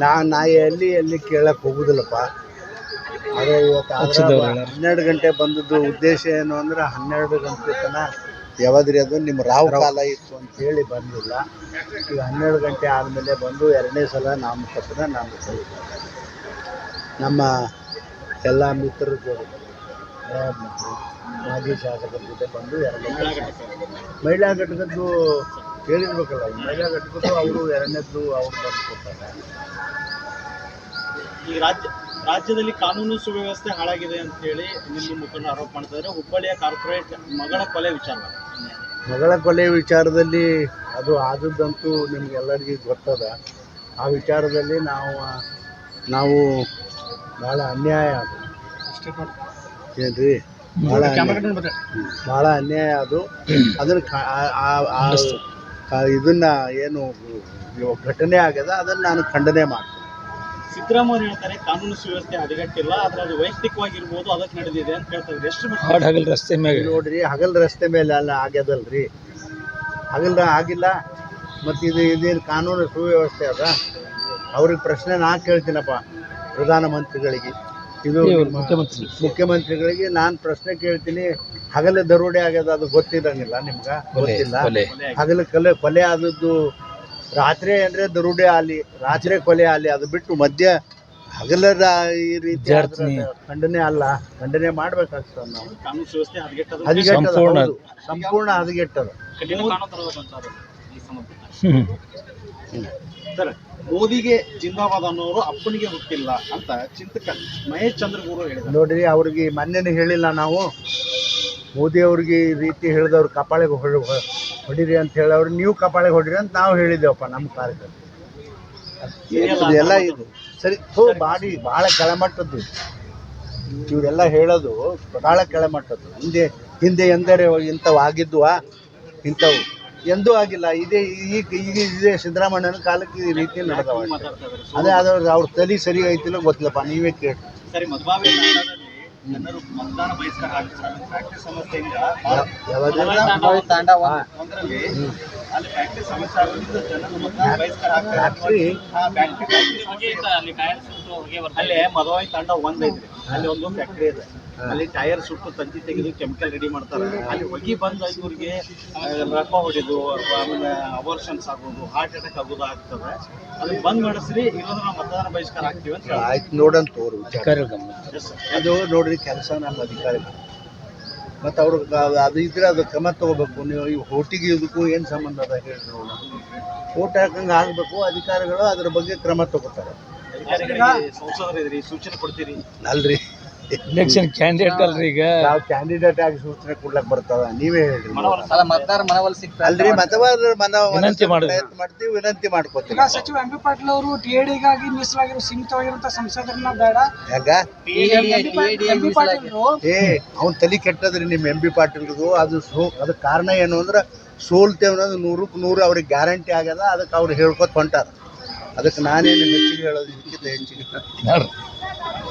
ನಾ ನಾಯಿ ಎಲ್ಲಿ ಎಲ್ಲಿ ಕೇಳಕ್ಕೆ ಹೋಗುದಿಲ್ಲಪ್ಪ. ಆದರೆ ಇವತ್ತು. ಹನ್ನೆರಡು ಗಂಟೆ ಬಂದದ್ದು ಉದ್ದೇಶ ಏನು ಅಂದ್ರೆ ಹನ್ನೆರಡು ಗಂಟೆ ತನಕ ಯಾವಾದ್ರಿ ಅದು ನಿಮ್ಮ ರಾವ್ ಕಾಲ ಇತ್ತು ಅಂತ ಹೇಳಿ ಬಂದಿಲ್ಲ. ಈಗ ಹನ್ನೆರಡು ಗಂಟೆ ಆದಮೇಲೆ ಬಂದು ಎರಡನೇ ಸಲ ನಾಮಪತ್ರ ನಾನು ಸಲ್ಲಿಸಿದೆ. ನಮ್ಮ ಎಲ್ಲ ಮಿತ್ರರು ಜೊತೆ ಮಾಜಿ ಶಾಸಕರ ಜೊತೆ ಬಂದು ಎರಡನೇ ಮಹಿಳಾ ಘಟಕದ್ದು ಹೇಳಿರ್ಬೇಕಲ್ಲ ಮೈಲ ಕಟ್ಬಿಟ್ಟು ಅವರು ಎರಡನೇದ್ದು ಅವ್ರು ಬಂದು ಕೊಡ್ತಾರೆ. ಈ ರಾಜ್ಯ ರಾಜ್ಯದಲ್ಲಿ ಕಾನೂನು ಸುವ್ಯವಸ್ಥೆ ಹಾಳಾಗಿದೆ ಅಂತ ಹೇಳಿ ನಿಮ್ಮ ಮುಖಂಡ ಆರೋಪ ಮಾಡ್ತಾ ಇದ್ದಾರೆ ಹುಬ್ಬಳ್ಳಿಯ ಕಾರ್ಪೊರೇಟ್ ಮಗಳ ಕೊಲೆ ವಿಚಾರ. ಮಗಳ ಕೊಲೆ ವಿಚಾರದಲ್ಲಿ ಅದು ಆದದ್ದಂತೂ ನಿಮ್ಗೆಲ್ಲರಿಗೂ ಗೊತ್ತದ. ಆ ವಿಚಾರದಲ್ಲಿ ನಾವು ನಾವು ಭಾಳ ಅನ್ಯಾಯ ಅದು. ಏನ್ರಿ? ಭಾಳ ಅನ್ಯಾಯ. ಭಾಳ ಅನ್ಯಾಯ ಅದು. ಅದನ್ನು ಇದನ್ನ ಏನು ಘಟನೆ ಆಗ್ಯದ ಅದನ್ನು ನಾನು ಖಂಡನೆ ಮಾಡ್ತೀನಿ. ಸಿದ್ದರಾಮಯ್ಯ ಹೇಳ್ತಾರೆ ಕಾನೂನು ಸುವ್ಯವಸ್ಥೆ ಹದಗೆಟ್ಟಿಲ್ಲ ಆದ್ರೆ ಅದು ವೈಯಕ್ತಿಕವಾಗಿರ್ಬೋದು ಅದಕ್ಕೆ ನಡೆದಿದೆ ಅಂತ ಹೇಳ್ತಾರೆ. ಎಷ್ಟು ಹಗಲ್ ರಸ್ತೆ ಮ್ಯಾಗ ನೋಡ್ರಿ ಹಗಲ್ ರಸ್ತೆ ಮೇಲೆ ಅಲ್ಲ ಆಗ್ಯದಲ್ರಿ. ಹಗಲ್ ಆಗಿಲ್ಲ ಮತ್ತು ಇದು ಇದೇನು ಕಾನೂನು ಸುವ್ಯವಸ್ಥೆ ಅದ? ಅವ್ರಿಗೆ ಪ್ರಶ್ನೆ ನಾ ಕೇಳ್ತೀನಪ್ಪ ಪ್ರಧಾನಮಂತ್ರಿಗಳಿಗೆ ಇದು ಮುಖ್ಯಮಂತ್ರಿ. ಮುಖ್ಯಮಂತ್ರಿಗಳಿಗೆ ನಾನು ಪ್ರಶ್ನೆ ಕೇಳ್ತೀನಿ ಹಗಲ ದರೋಡೆ ಆಗ್ಯದ ಅದು ಗೊತ್ತಿರಂಗಿಲ್ಲ ನಿಮ್ಗೆ? ಗೊತ್ತಿಲ್ಲ? ಹಗಲ ಕೊಲೆ ಕೊಲೆ ಆದದ್ದು ರಾತ್ರಿ ಅಂದ್ರೆ ದರೋಡೆ ಆಲಿ ರಾತ್ರಿ ಕೊಲೆ ಆಲಿ ಅದು ಬಿಟ್ಟು ಮಧ್ಯ ಹಗಲದ ಈ ರೀತಿ. ಖಂಡನೆ ಅಲ್ಲ ಖಂಡನೆ ಮಾಡ್ಬೇಕಾಗ್ತದೆ ನಾವು. ಹದಗೆಟ್ಟದ ಹದಗೆಟ್ಟದ ಸಂಪೂರ್ಣ. ಹೌದು. ಸಂಪೂರ್ಣ ಹದಗೆಟ್ಟದ ಸರ್ ಮೋದಿಗೆ ಜಿಂದಾಬಾದ್ ಅನ್ನೋರು ಅಪ್ಪನಿಗೆ ಹುಟ್ಟಿಲ್ಲ ಅಂತ ಚಿಂತಕ ಮಹೇಶ್ ಚಂದ್ರಗುರು ಹೇಳಿದ್ರು ನೋಡ್ರಿ ಅವ್ರಿಗೆ ಮೊನ್ನೆನೂ ಹೇಳಿಲ್ಲ ನಾವು. ಮೋದಿ ಅವ್ರಿಗೆ ಈ ರೀತಿ ಹೇಳಿದವ್ರು ಕಪಾಳಿಗೆ ಹೊಡಿರಿ ಅಂತ ಹೇಳವ್ರು ನೀವು ಕಪಾಳಿಗೆ ಹೊಡಿರಿ ಅಂತ ನಾವು ಹೇಳಿದ್ದೇವಪ್ಪ ನಮ್ಮ ಕಾರ್ಯಕ್ರಮ ಎಲ್ಲ ಇದು ಸರಿ ಹೋ ಬಾಡಿ ಭಾಳ ಕೆಳಮಟ್ಟದ್ದು. ಇವರೆಲ್ಲ ಹೇಳೋದು ಭಾಳ ಕೆಳಮಟ್ಟದ್ದು. ಹಿಂದೆ ಹಿಂದೆ ಎಂದರೆ ಇಂಥವು ಆಗಿದ್ವಾ ಇಂಥವು. ಎಂದೂ ಆಗಿಲ್ಲ. ಇದೇ ಈಗ ಈಗ ಇದೇ ಸಿದ್ದರಾಮಯ್ಯನ ಕಾಲಕ್ಕೆ ಈ ರೀತಿ ನಡೆದವ ಅದೇ ಅದ್ರ ಅವ್ರ ತಲೆ ಸರಿ ಐತಿಲ್ಲ ಗೊತ್ತಿಲ್ಲಪ್ಪ ನೀವೇ ಕೇಳಿ. ಸರಿ ಜನರು ಮತದಾನ ಬಹಿಷ್ಕಾರ ಫ್ಯಾಕ್ಟ್ರಿ ಸಮಸ್ಯೆಯಿಂದ. ಒಂದರಲ್ಲಿ ಅಲ್ಲಿ ಫ್ಯಾಕ್ಟ್ರಿ ಸಮಸ್ಯೆ ಆಗೋದ್ರಿಂದ ಜನರು ಮತದಾನ ಬಹಿಷ್ಕಾರ ಆಗ್ತಾರೆ ಫ್ಯಾಕ್ಟ್ರಿ ಹಾ, ಫ್ಯಾಕ್ಟ್ರಿ ಫ್ಯಾಕ್ಟ್ರಿ ಸಮಸ್ಯೆ ಅಲ್ಲಿ ಮದವಾಯಿ ತಾಂಡ ಒಂದ್ ಐತ್ರಿ ಅಲ್ಲಿ ಒಂದು ಫ್ಯಾಕ್ಟ್ರಿ ಇದೆ. ಅಲ್ಲಿ ಟೈರ್ ಸುಟ್ಟು ತಂತಿ ತೆಗೆದು ಕೆಮಿಕಲ್ ರೆಡಿ ಮಾಡ್ತಾರೆ. ಅಲ್ಲಿ ಹೊಗಿ ಬಂದು ಇವ್ರಿಗೆ ರೊಕ್ಕ ಹೊಡೆದು ಆಮೇಲೆ ಅಬಾರ್ಷನ್ಸ್ ಆಗೋದು ಹಾರ್ಟ್ ಅಟ್ಯಾಕ್ ಆಗೋದು ಆಗ್ತದೆ. ಅಲ್ಲಿ ಬಂದ್ ಮಾಡಿಸ್ರಿ ಇಲ್ಲಂದ್ರೆ ನಾವು ಮತದಾನ ಬಹಿಷ್ಕಾರ ಆಗ್ತೀವಿ ಅಂತ. ಆಯ್ತು ನೋಡಂತ ತೋರು. ಅದು ನೋಡ್ರಿ ಕೆಲಸ ನಮ್ಮ ಅಧಿಕಾರಿಗಳು. ಮತ್ತು ಅವ್ರ ಅದು ಇದ್ರೆ ಅದು ಕ್ರಮ ತಗೋಬೇಕು. ನೀವು ಈ ಹೋಟಿಗೆ ಇದಕ್ಕೂ ಏನು ಸಂಬಂಧ ಅದ ಹೇಳಿ ನೋಡೋಣ. ಓಟ್ ಹಾಕಂಗೆ ಆಗಬೇಕು ಅಧಿಕಾರಿಗಳು ಅದ್ರ ಬಗ್ಗೆ ಕ್ರಮ ತಗೋತಾರೆ. ಸಂಸದರಿದ್ರಿ ಸೂಚನೆ ಕೊಡ್ತೀರಿ. ಅಲ್ರಿ. ಎಲೆಕ್ಷನ್ ಕ್ಯಾಂಡಿಡೇಟ್ ಅಲ್ರಿ ಈಗ. ನಾವು ಕ್ಯಾಂಡಿಡೇಟ್ ಆಗಿ ಸೂಚನೆ ಕೊಡ್ಲಕ್ ಬರ್ತದ ನೀವೇ ಹೇಳ್ರಿ. ಅಲ್ಲ ಮತದಾರ ಮನವಲ್ ಸಿಗ್ತಾರೆ ಅಲ್ರಿ ಮತದಾರರ ಮನ ವಿನಂತಿ. ಮಾಡ್ತೀವಿ ವಿನಂತಿ ಮಾಡ್ಕೋತೀವಿ. ಸಚಿವ ಎಂ. ಬಿ. ಪಾಟೀಲ್ ಅವರು ಟಿಎಡಿಗಾಗಿ ಮೀಸಲಾಗಿರೋ ಸೀಮಿತವಾಗಿರುವಂತ ಸಂಸದರನ್ನ ಬೇಡ. ಪಾಟೀಲ್ ಏ ಅವ್ನ ತಲೆ ಕೆಟ್ಟದ್ರಿ ನಿಮ್ಮ ಎಂ. ಬಿ. ಪಾಟೀಲ್ದು ಅದು ಸೋ ಅದಕ್ಕೆ ಕಾರಣ ಏನು ಅಂದ್ರೆ ಸೋಲ್ತೇವೆ ಅನ್ನೋದು ನೂರಕ್ಕೆ ನೂರು ಅವ್ರಿಗೆ ಗ್ಯಾರಂಟಿ ಆಗ್ಯದ ಅದಕ್ಕೆ ಅವ್ರು ಹೇಳ್ಕೊತ ಹೊಂಟಾರ. ಅದಕ್ಕೆ ನಾನೇನು ಹೆಚ್ಚಿಗೆ ಹೇಳೋದು ಇದಕ್ಕಿಂತ ಹೆಚ್ಚಿಗೆ